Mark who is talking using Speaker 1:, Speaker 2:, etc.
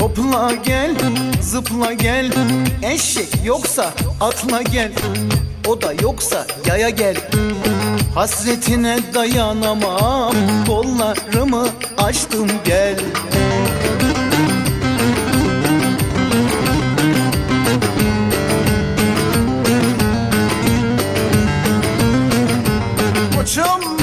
Speaker 1: Hopla gel, zıpla gel. Eşek yoksa atla gel. O da yoksa yaya gel. Hasretine dayanamam. Kollarımı açtım gel. Koçum.